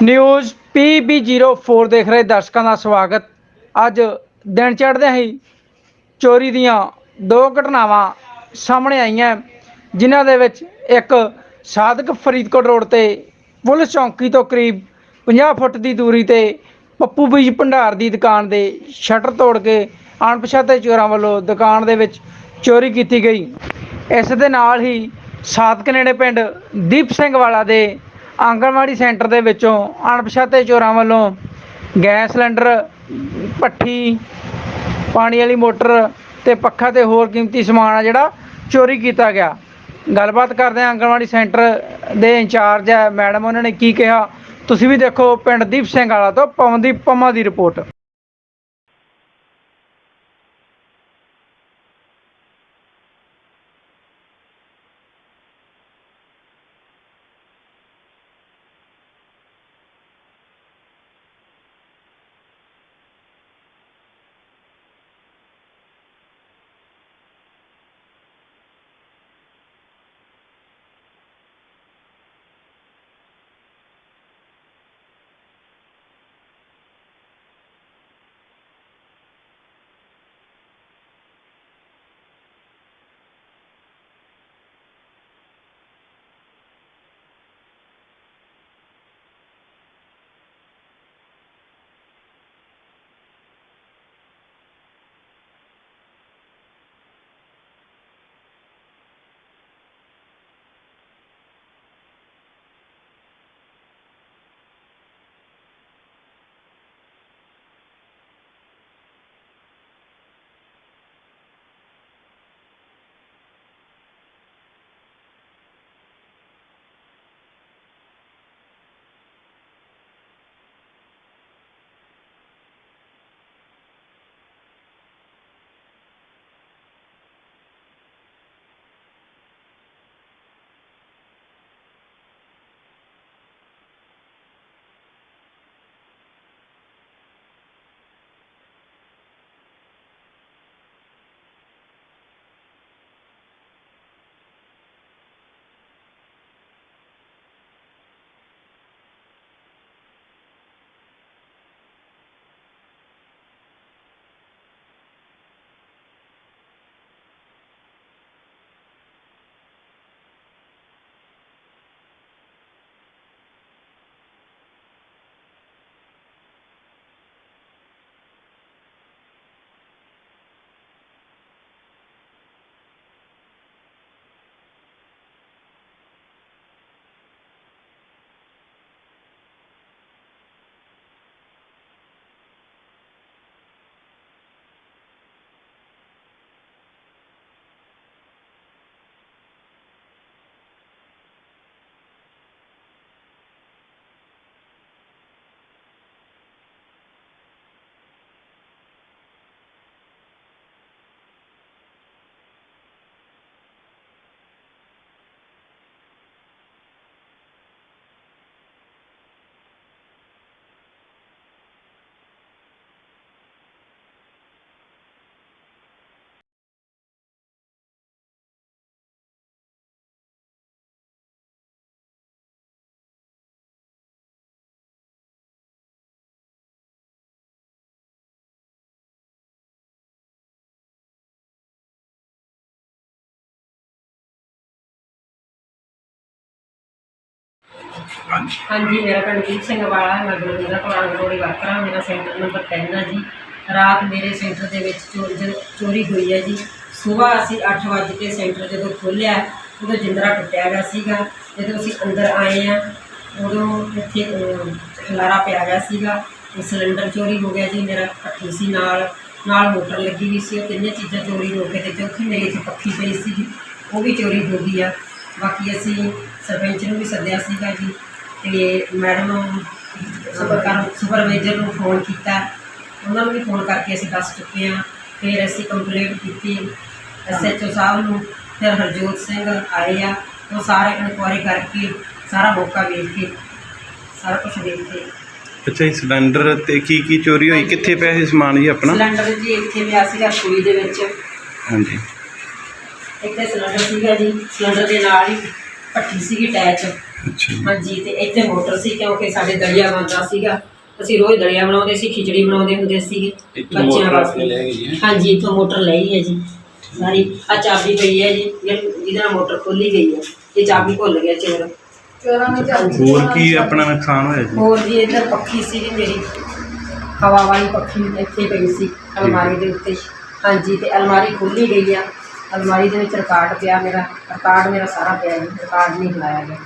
News PB04 ਦੇਖ ਰਹੇ ਦਰਸ਼ਕਾਂ ਦਾ ਸਵਾਗਤ। ਅੱਜ ਦਿਨ ਚੜ੍ਹਦਿਆਂ ਹੀ ਚੋਰੀ ਦੀਆਂ ਦੋ ਘਟਨਾਵਾਂ ਸਾਹਮਣੇ ਆਈਆਂ। ਜਿਨ੍ਹਾਂ ਦੇ ਵਿੱਚ ਇੱਕ ਸਾਦਕ ਫਰੀਦਕੋਟ ਰੋਡ ਤੇ ਪੁਲਿਸ ਚੌਂਕੀ ਤੋਂ ਕਰੀਬ 50 ਫੁੱਟ ਦੀ ਦੂਰੀ ਤੇ ਪੱਪੂ ਬੀਜ ਭੰਡਾਰ ਦੀ ਦੁਕਾਨ ਦੇ ਸ਼ਟਰ ਤੋੜ ਕੇ ਅਣਪਛਾਤੇ ਚੋਰਾਂ ਵੱਲੋਂ ਦੁਕਾਨ ਦੇ ਵਿੱਚ ਚੋਰੀ ਕੀਤੀ ਗਈ। ਇਸ ਦੇ ਨਾਲ ਹੀ ਸਾਦਕ ਨੇੜੇ ਪਿੰਡ ਦੀਪ ਸਿੰਘ ਵਾਲਾ ਦੇ ਆਂਗਣਵਾੜੀ ਸੈਂਟਰ ਦੇ ਵਿੱਚੋਂ ਅਣਪਛਾਤੇ ਚੋਰਾਂ ਵੱਲੋਂ ਗੈਸ ਸਿਲੰਡਰ ਪੱਠੀ ਪਾਣੀ ਵਾਲੀ ਮੋਟਰ ਤੇ ਪੱਖਾ ਤੇ ਹੋਰ ਕੀਮਤੀ ਸਮਾਨ ਆ ਜਿਹੜਾ ਚੋਰੀ ਕੀਤਾ ਗਿਆ। ਗੱਲਬਾਤ ਕਰਦੇ ਹਾਂ ਆਂਗਣਵਾੜੀ ਸੈਂਟਰ ਦੇ ਇੰਚਾਰਜ ਹੈ। ਮੈਡਮ, ਉਹਨਾਂ ਨੇ ਕੀ ਕਿਹਾ? ਤੁਸੀਂ ਵੀ ਦੇਖੋ ਪਿੰਡ ਦੀਪ ਸਿੰਘ ਵਾਲਾ ਤੋਂ ਪਵਨਦੀਪ ਪੰਮਾ ਦੀ ਰਿਪੋਰਟ। ਹਾਂਜੀ। ਹਾਂਜੀ ਮੇਰਾ ਪਿੰਡ ਸਿੰਘ ਵਾਲਾ ਹੈ ਮੈਂ ਗੁਰਵਿੰਦਰ ਕੌਰ ਅੰਗਰੋੜੀ ਵਰਕਰ ਹਾਂ ਮੇਰਾ ਸੈਂਟਰ ਨੰਬਰ 3 ਹੈ ਜੀ। ਰਾਤ ਮੇਰੇ ਸੈਂਟਰ ਦੇ ਵਿੱਚ ਚੋਰੀ ਜਦੋਂ ਚੋਰੀ ਹੋਈ ਹੈ ਜੀ। ਸਵੇਰ ਅਸੀਂ 8 ਵਜੇ ਕੇ ਸੈਂਟਰ ਜਦੋਂ ਖੋਲ੍ਹਿਆ ਉਦੋਂ ਜਿੰਦਰਾ ਟੁੱਟਿਆ ਗਿਆ ਸੀਗਾ। ਜਦੋਂ ਅਸੀਂ ਅੰਦਰ ਆਏ ਆ ਉਦੋਂ ਇੱਥੇ ਅਹ, ਖਲਾਰਾ ਪਿਆ ਗਿਆ ਸੀਗਾ। ਸਿਲੰਡਰ ਚੋਰੀ ਹੋ ਗਿਆ ਜੀ ਮੇਰਾ ਪੱਖੀ ਸੀ ਨਾਲ। ਨਾਲ ਮੋਟਰ ਲੱਗੀ ਵੀ ਸੀ ਉਹ ਤਿੰਨੇ ਚੀਜ਼ਾਂ ਚੋਰੀ ਹੋ ਕੇ ਤੇ ਚੌਥੀ ਮੇਰੀ ਇੱਥੇ ਪੱਖੀ ਪਈ ਸੀ ਉਹ ਵੀ ਚੋਰੀ ਹੋ ਗਈ ਆ। ਬਾਕੀ ਅਸੀਂ ਸਰਪੰਚ ਨੂੰ ਵੀ ਸੱਦਿਆ ਸੀਗਾ ਜੀ ਤੇ ਮੈਡਮ ਸੁਪਰਕਾਰ ਸੁਪਰਵਾਈਜ਼ਰ ਨੂੰ ਫੋਨ ਕੀਤਾ। ਉਹਨਾਂ ਨੂੰ ਵੀ ਫੋਨ ਕਰਕੇ ਅਸੀਂ ਦੱਸ ਚੁੱਕੇ ਹਾਂ। ਫਿਰ ਅਸੀਂ ਕੰਪਲੇਂਟ ਕੀਤੀ ਐਸਐਚਓ ਸਾਹਿਬ ਨੂੰ। ਫਿਰ ਹਰਜੋਤ ਸਿੰਘ ਆਏ ਆ। ਉਹ ਸਾਰੇ ਇਨਕੁਆਇਰੀ ਕਰਕੇ ਸਾਰਾ ਮੌਕਾ ਵੇਖ ਕੇ ਸਾਰਾ ਕੁਝ ਵੇਖ ਕੇ ਅੱਛਾ ਇਹ ਸਿਲੰਡਰ ਤੇ ਕੀ ਕੀ ਚੋਰੀ ਹੋਈ? ਕਿੱਥੇ ਪਿਆ ਸੀ ਸਮਾਨ ਜੀ ਆਪਣਾ? ਸਿਲੰਡਰ ਜੀ ਇੱਥੇ ਪਿਆ ਸੀਗਾ ਸੂਈ ਦੇ ਵਿੱਚ। ਹਾਂਜੀ। ਇੱਕ ਤਾਂ ਸਿਲੰਡਰ ਸੀਗਾ ਜੀ ਸਿਲੰਡਰ ਦੇ ਨਾਲ ਹੀ ਪੱਟੀ ਸੀਗੀ ਅਟੈਚ ਅੱਛਾ ਹਾਂਜੀ ਤੇ ਇੱਥੇ ਮੋਟਰ ਸੀ ਕਿਉਂਕਿ ਸਾਡੇ ਦਲੀਆ ਬਣਦਾ ਸੀਗਾ। ਅਸੀਂ ਰੋਜ਼ ਦਲੀਆ ਬਣਾਉਂਦੇ ਸੀ ਖਿਚੜੀ ਬਣਾਉਂਦੇ ਹੁੰਦੇ ਸੀਗੇ। ਇੱਥੋਂ ਮੋਟਰ ਆਪਣੇ ਲੈ ਗਈ ਹੈ। ਹਾਂਜੀ ਇੱਥੋਂ ਮੋਟਰ ਲਈ ਹੈ ਜੀ। ਸਾਰੀ ਆ ਚਾਬੀ ਪਈ ਹੈ ਜੀ ਜਿਹੜੀ- ਜਿਹਦੇ ਨਾਲ ਮੋਟਰ ਖੋਲੀ ਗਈ ਹੈ। ਇਹ ਚਾਬੀ ਭੁੱਲ ਗਿਆ ਚੋਰ। ਹਾਂਜੀ। ਹੋਰ ਕੀ ਆਪਣਾ ਨੁਕਸਾਨ ਹੋਇਆ ਜੀ? ਹੋਰ ਜੀ ਇੱਧਰ ਪੱਖੀ ਸੀ ਮੇਰੀ। ਹਵਾ ਵਾਲੀ ਪੱਖੀ ਇੱਥੇ ਪਈ ਸੀ ਅਲਮਾਰੀ ਦੇ ਉੱਤੇ। ਹਾਂਜੀ ਤੇ ਅਲਮਾਰੀ ਖੋਲੀ ਗਈ ਆ। ਅਲਮਾਰੀ ਦੇ ਵਿੱਚ ਰਿਕਾਰਡ ਪਿਆ ਮੇਰਾ ਰਿਕਾਰਡ ਮੇਰਾ ਸਾਰਾ ਪਿਆ ਜੀ ਰਿਕਾਰਡ ਨਹੀਂ ਹਿਲਾਇਆ ਗਿਆ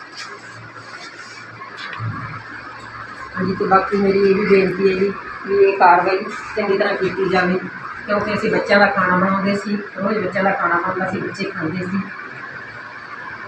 ਹਾਂਜੀ ਤੇ ਬਾਕੀ ਮੇਰੀ ਇਹ ਵੀ ਬੇਨਤੀ ਹੈ ਜੀ ਵੀ ਇਹ ਕਾਰਵਾਈ ਚੰਗੀ ਤਰ੍ਹਾਂ ਕੀਤੀ ਜਾਵੇ ਕਿਉਂਕਿ ਅਸੀਂ ਬੱਚਿਆਂ ਦਾ ਖਾਣਾ ਬਣਾਉਂਦੇ ਸੀ ਰੋਜ਼ ਬੱਚਿਆਂ ਦਾ ਖਾਣਾ ਬਣਦਾ ਸੀ ਬੱਚੇ ਖਾਂਦੇ ਸੀ